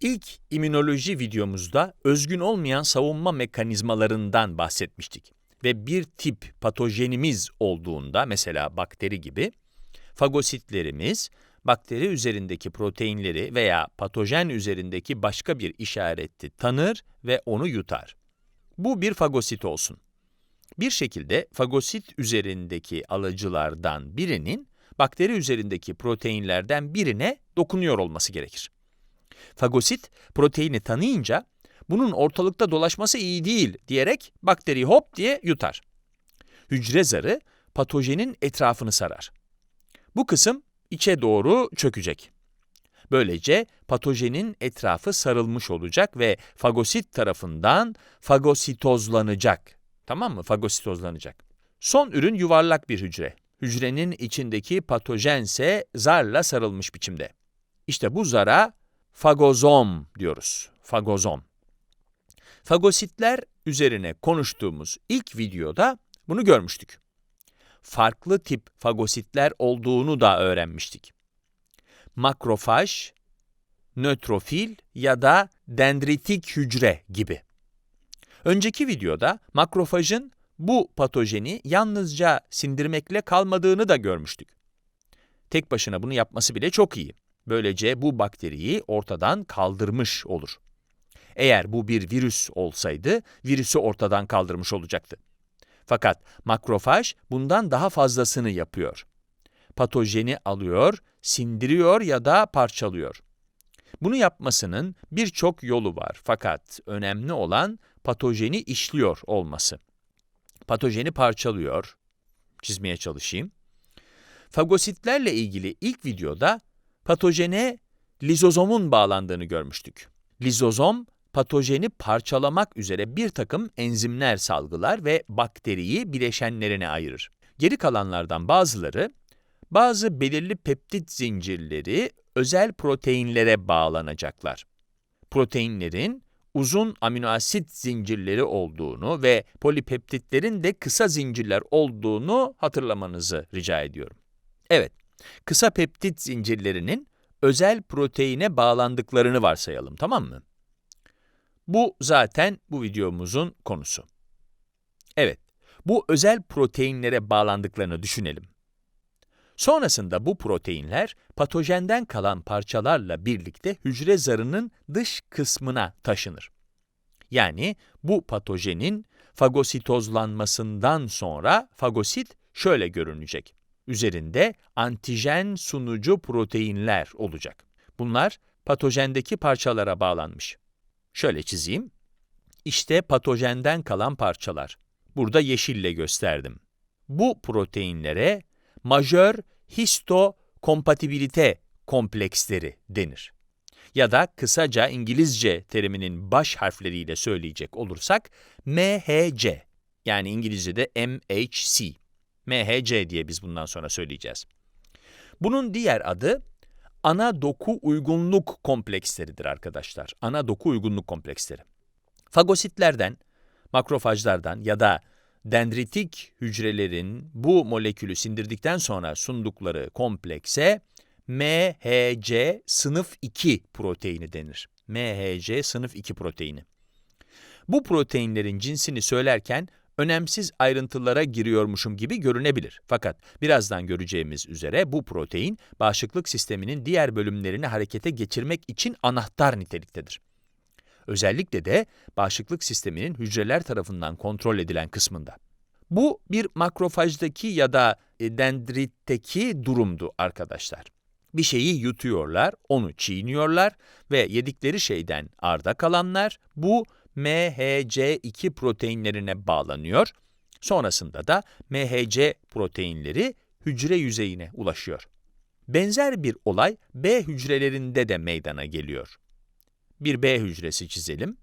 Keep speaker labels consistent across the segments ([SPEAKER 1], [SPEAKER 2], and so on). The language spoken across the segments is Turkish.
[SPEAKER 1] İlk immünoloji videomuzda özgün olmayan savunma mekanizmalarından bahsetmiştik ve bir tip patojenimiz olduğunda mesela bakteri gibi fagositlerimiz bakteri üzerindeki proteinleri veya patojen üzerindeki başka bir işareti tanır ve onu yutar. Bu bir fagosit olsun. Bir şekilde fagosit üzerindeki alıcılardan birinin bakteri üzerindeki proteinlerden birine dokunuyor olması gerekir. Fagosit proteini tanıyınca bunun ortalıkta dolaşması iyi değil diyerek bakteriyi hop diye yutar. Hücre zarı patojenin etrafını sarar. Bu kısım içe doğru çökecek. Böylece patojenin etrafı sarılmış olacak ve fagosit tarafından fagositozlanacak. Tamam mı? Fagositozlanacak. Son ürün yuvarlak bir hücre. Hücrenin içindeki patojense zarla sarılmış biçimde. İşte bu zara fagozom diyoruz. Fagozom. Fagositler üzerine konuştuğumuz ilk videoda bunu görmüştük. Farklı tip fagositler olduğunu da öğrenmiştik. Makrofaj, nötrofil ya da dendritik hücre gibi. Önceki videoda makrofajın bu patojeni yalnızca sindirmekle kalmadığını da görmüştük. Tek başına bunu yapması bile çok iyi. Böylece bu bakteriyi ortadan kaldırmış olur. Eğer bu bir virüs olsaydı, virüsü ortadan kaldırmış olacaktı. Fakat makrofaj bundan daha fazlasını yapıyor. Patojeni alıyor, sindiriyor ya da parçalıyor. Bunu yapmasının birçok yolu var fakat önemli olan patojeni işliyor olması. Patojeni parçalıyor, çizmeye çalışayım. Fagositlerle ilgili ilk videoda patojene lizozomun bağlandığını görmüştük. Lizozom, patojeni parçalamak üzere bir takım enzimler salgılar ve bakteriyi bileşenlerine ayırır. Geri kalanlardan bazıları, bazı belirli peptit zincirleri özel proteinlere bağlanacaklar. Proteinlerin uzun aminoasit zincirleri olduğunu ve polipeptitlerin de kısa zincirler olduğunu hatırlamanızı rica ediyorum. Evet, kısa peptit zincirlerinin özel proteine bağlandıklarını varsayalım, tamam mı? Bu zaten bu videomuzun konusu. Evet, bu özel proteinlere bağlandıklarını düşünelim. Sonrasında bu proteinler patojenden kalan parçalarla birlikte hücre zarının dış kısmına taşınır. Yani bu patojenin fagositozlanmasından sonra fagosit şöyle görünecek. Üzerinde antijen sunucu proteinler olacak. Bunlar patojendeki parçalara bağlanmış. Şöyle çizeyim. İşte patojenden kalan parçalar. Burada yeşille gösterdim. Bu proteinlere majör histokompatibilite kompleksleri denir. Ya da kısaca İngilizce teriminin baş harfleriyle söyleyecek olursak MHC yani İngilizce'de MHC. MHC diye biz bundan sonra söyleyeceğiz. Bunun diğer adı ana doku uygunluk kompleksleridir arkadaşlar. Ana doku uygunluk kompleksleri. Fagositlerden, makrofajlardan ya da dendritik hücrelerin bu molekülü sindirdikten sonra sundukları komplekse MHC sınıf 2 proteini denir. MHC sınıf 2 proteini. Bu proteinlerin cinsini söylerken önemsiz ayrıntılara giriyormuşum gibi görünebilir. Fakat birazdan göreceğimiz üzere bu protein bağışıklık sisteminin diğer bölümlerini harekete geçirmek için anahtar niteliktedir. Özellikle de bağışıklık sisteminin hücreler tarafından kontrol edilen kısmında. Bu bir makrofajdaki ya da e, dendritteki durumdu arkadaşlar. Bir şeyi yutuyorlar, onu çiğniyorlar ve yedikleri şeyden arda kalanlar bu MHC2 proteinlerine bağlanıyor. Sonrasında da MHC proteinleri hücre yüzeyine ulaşıyor. Benzer bir olay B hücrelerinde de meydana geliyor. Bir B hücresi çizelim.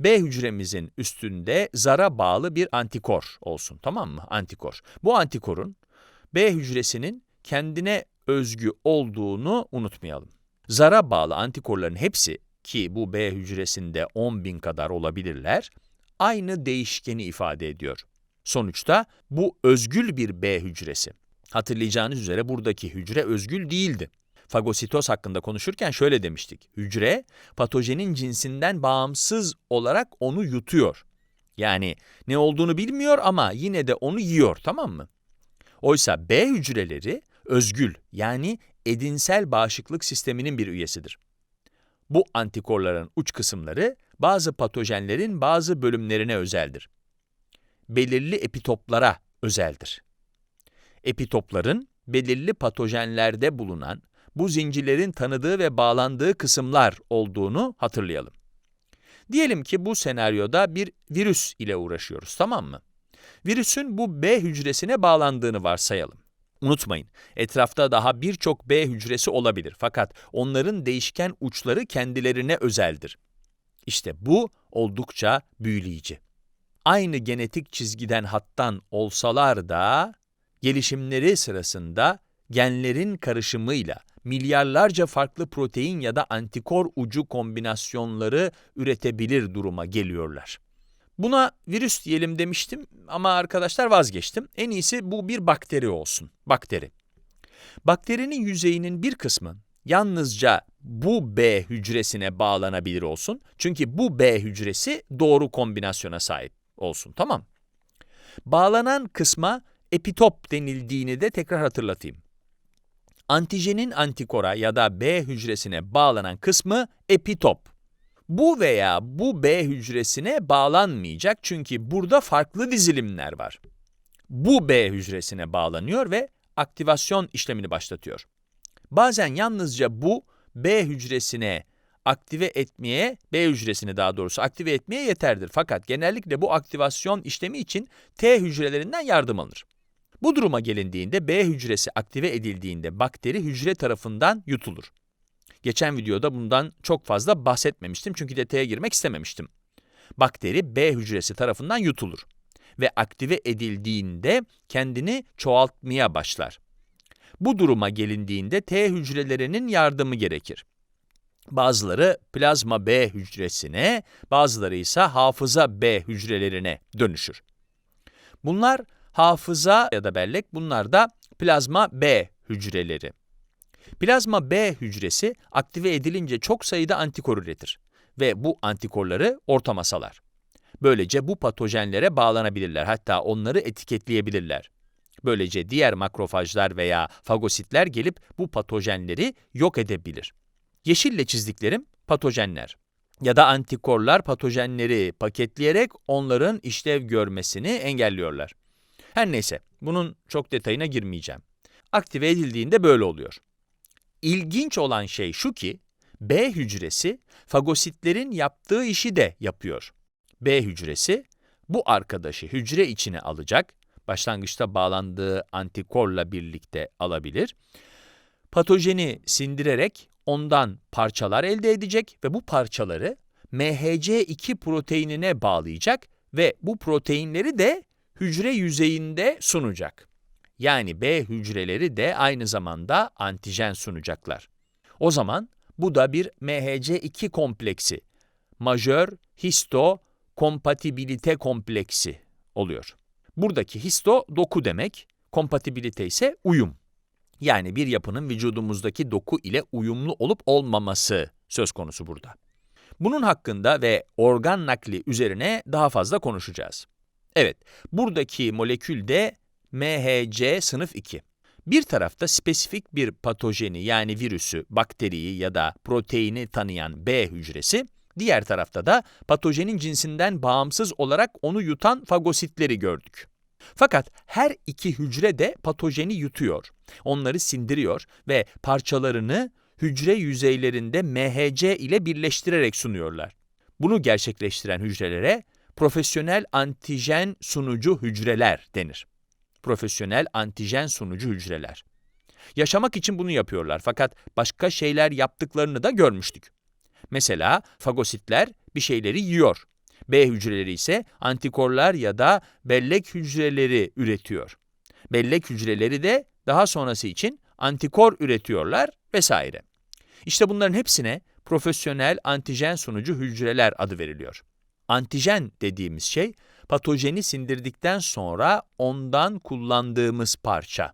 [SPEAKER 1] B hücremizin üstünde zara bağlı bir antikor olsun, tamam mı? Antikor. Bu antikorun B hücresinin kendine özgü olduğunu unutmayalım. Zara bağlı antikorların hepsi ki bu B hücresinde 10 bin kadar olabilirler, aynı değişkeni ifade ediyor. Sonuçta bu özgül bir B hücresi. Hatırlayacağınız üzere buradaki hücre özgül değildi. Fagositoz hakkında konuşurken şöyle demiştik. Hücre, patojenin cinsinden bağımsız olarak onu yutuyor. Yani ne olduğunu bilmiyor ama yine de onu yiyor, tamam mı? Oysa B hücreleri özgül yani edinsel bağışıklık sisteminin bir üyesidir. Bu antikorların uç kısımları bazı patojenlerin bazı bölümlerine özeldir. Belirli epitoplara özeldir. Epitopların belirli patojenlerde bulunan bu zincirlerin tanıdığı ve bağlandığı kısımlar olduğunu hatırlayalım. Diyelim ki bu senaryoda bir virüs ile uğraşıyoruz, tamam mı? Virüsün bu B hücresine bağlandığını varsayalım. Unutmayın, etrafta daha birçok B hücresi olabilir fakat onların değişken uçları kendilerine özeldir. İşte bu oldukça büyüleyici. Aynı genetik çizgiden hattan olsalar da gelişimleri sırasında genlerin karışımıyla milyarlarca farklı protein ya da antikor ucu kombinasyonları üretebilir duruma geliyorlar. Buna virüs diyelim demiştim ama arkadaşlar vazgeçtim. En iyisi bu bir bakteri olsun. Bakteri. Bakterinin yüzeyinin bir kısmı yalnızca bu B hücresine bağlanabilir olsun. Çünkü bu B hücresi doğru kombinasyona sahip olsun. Tamam. Bağlanan kısma epitop denildiğini de tekrar hatırlatayım. Antijenin antikora ya da B hücresine bağlanan kısmı epitop. Bu veya bu B hücresine bağlanmayacak çünkü burada farklı dizilimler var. Bu B hücresine bağlanıyor ve aktivasyon işlemini başlatıyor. Bazen yalnızca bu B hücresine aktive etmeye, B hücresini daha doğrusu aktive etmeye yeterdir. Fakat genellikle bu aktivasyon işlemi için T hücrelerinden yardım alınır. Bu duruma gelindiğinde B hücresi aktive edildiğinde bakteri hücre tarafından yutulur. Geçen videoda bundan çok fazla bahsetmemiştim çünkü detaya girmek istememiştim. Bakteri B hücresi tarafından yutulur ve aktive edildiğinde kendini çoğaltmaya başlar. Bu duruma gelindiğinde T hücrelerinin yardımı gerekir. Bazıları plazma B hücresine, bazıları ise hafıza B hücrelerine dönüşür. Bunlar hafıza ya da bellek, bunlar da plazma B hücreleri. Plazma B hücresi aktive edilince çok sayıda antikor üretir ve bu antikorları ortama salar. Böylece bu patojenlere bağlanabilirler, hatta onları etiketleyebilirler. Böylece diğer makrofajlar veya fagositler gelip bu patojenleri yok edebilir. Yeşille çizdiklerim patojenler ya da antikorlar patojenleri paketleyerek onların işlev görmesini engelliyorlar. Her neyse, bunun çok detayına girmeyeceğim. Aktive edildiğinde böyle oluyor. İlginç olan şey şu ki, B hücresi fagositlerin yaptığı işi de yapıyor. B hücresi bu arkadaşı hücre içine alacak, başlangıçta bağlandığı antikorla birlikte alabilir. Patojeni sindirerek ondan parçalar elde edecek ve bu parçaları MHC2 proteinine bağlayacak ve bu proteinleri de hücre yüzeyinde sunacak. Yani B hücreleri de aynı zamanda antijen sunacaklar. O zaman bu da bir MHC2 kompleksi, majör histo kompatibilite kompleksi oluyor. Buradaki histo doku demek, kompatibilite ise uyum. Yani bir yapının vücudumuzdaki doku ile uyumlu olup olmaması söz konusu burada. Bunun hakkında ve organ nakli üzerine daha fazla konuşacağız. Evet, buradaki molekül de MHC sınıf 2. Bir tarafta spesifik bir patojeni yani virüsü, bakteriyi ya da proteini tanıyan B hücresi, diğer tarafta da patojenin cinsinden bağımsız olarak onu yutan fagositleri gördük. Fakat her iki hücre de patojeni yutuyor, onları sindiriyor ve parçalarını hücre yüzeylerinde MHC ile birleştirerek sunuyorlar. Bunu gerçekleştiren hücrelere profesyonel antijen sunucu hücreler denir. Profesyonel antijen sunucu hücreler. Yaşamak için bunu yapıyorlar fakat başka şeyler yaptıklarını da görmüştük. Mesela fagositler bir şeyleri yiyor. B hücreleri ise antikorlar ya da bellek hücreleri üretiyor. Bellek hücreleri de daha sonrası için antikor üretiyorlar vesaire. İşte bunların hepsine profesyonel antijen sunucu hücreler adı veriliyor. Antijen dediğimiz şey, patojeni sindirdikten sonra ondan kullandığımız parça.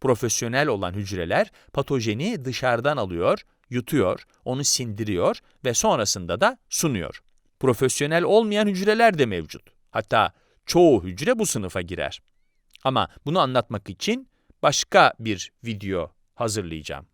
[SPEAKER 1] Profesyonel olan hücreler patojeni dışarıdan alıyor, yutuyor, onu sindiriyor ve sonrasında da sunuyor. Profesyonel olmayan hücreler de mevcut. Hatta çoğu hücre bu sınıfa girer. Ama bunu anlatmak için başka bir video hazırlayacağım.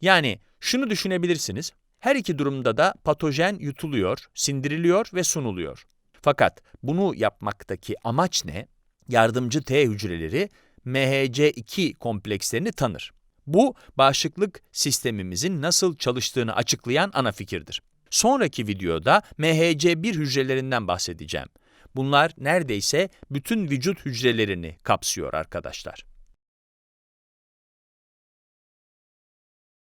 [SPEAKER 1] Yani şunu düşünebilirsiniz. Her iki durumda da patojen yutuluyor, sindiriliyor ve sunuluyor. Fakat bunu yapmaktaki amaç ne? Yardımcı T hücreleri MHC2 komplekslerini tanır. Bu, bağışıklık sistemimizin nasıl çalıştığını açıklayan ana fikirdir. Sonraki videoda MHC1 hücrelerinden bahsedeceğim. Bunlar neredeyse bütün vücut hücrelerini kapsıyor arkadaşlar.